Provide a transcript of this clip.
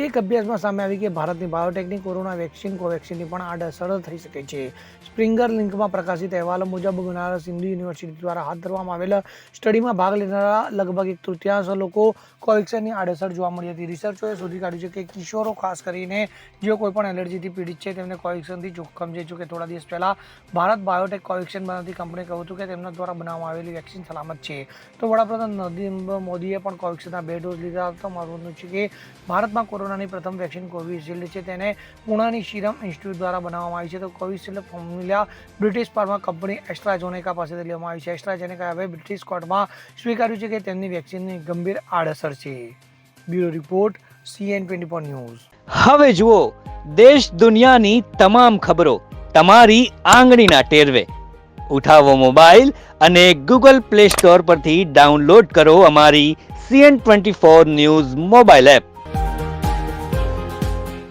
એક અભ્યાસમાં સામે આવી કે ભારતની બાયોટેકની કોરોના વેક્સિન, કોવેક્સિનની પણ આડઅસર થઈ શકે છે. સ્પ્રિંગર લિંકમાં પ્રકાશિત અહેવાલો મુજબ બનારસ હિન્દુ યુનિવર્સિટી દ્વારા હાથ ધરવામાં આવેલા સ્ટડીમાં ભાગ લેનારા લગભગ એક તૃતીયાંશ લોકો કોવેક્સિનની આડઅસર જોવા મળી હતી. રિસર્ચોએ શોધી કાઢ્યું છે કે કિશોરો, ખાસ કરીને જેઓ કોઈપણ એલર્જીથી પીડિત છે, તેમને કોવેક્સિનથી જોખમ છે. જોકે થોડા દિવસ પહેલાં ભારત બાયોટેક કોવેક્સિન બનાવતી કંપનીએ કહ્યું હતું કે તેમના દ્વારા બનાવવામાં આવેલી વેક્સિન સલામત છે. તો વડાપ્રધાન નરેન્દ્ર મોદીએ પણ કોવેક્સિનના બે ડોઝ લીધા. હતા મહત્વનું છે કે ભારતમાં કોરોનાની પ્રથમ વેક્સિન કોવિશિલ્ડ છે તેને પુણાની સિરમ ઇન્સ્ટિટ્યૂટ દ્વારા બનાવવામાં આવી છે. તો Covishield formula British pharma company AstraZeneca પાસેથી લેવામાં આવી છે. એસ્ટ્રાઝોનેકા હવે બ્રિટિશ કોર્ટમાં સ્વીકાર્યું છે કે તેમની વેક્સિનની ગંભીર આડઅસર છે. Bureau report CN twenty four news. હવે જુઓ, દેશ દુનિયાની તમામ ખબરો તમારી આંગળીના ટેરવે. ઉઠાવો મોબાઈલ અને ગૂગલ પ્લે સ્ટોર પરથી ડાઉનલોડ કરો અમારી CN twenty four news mobile app.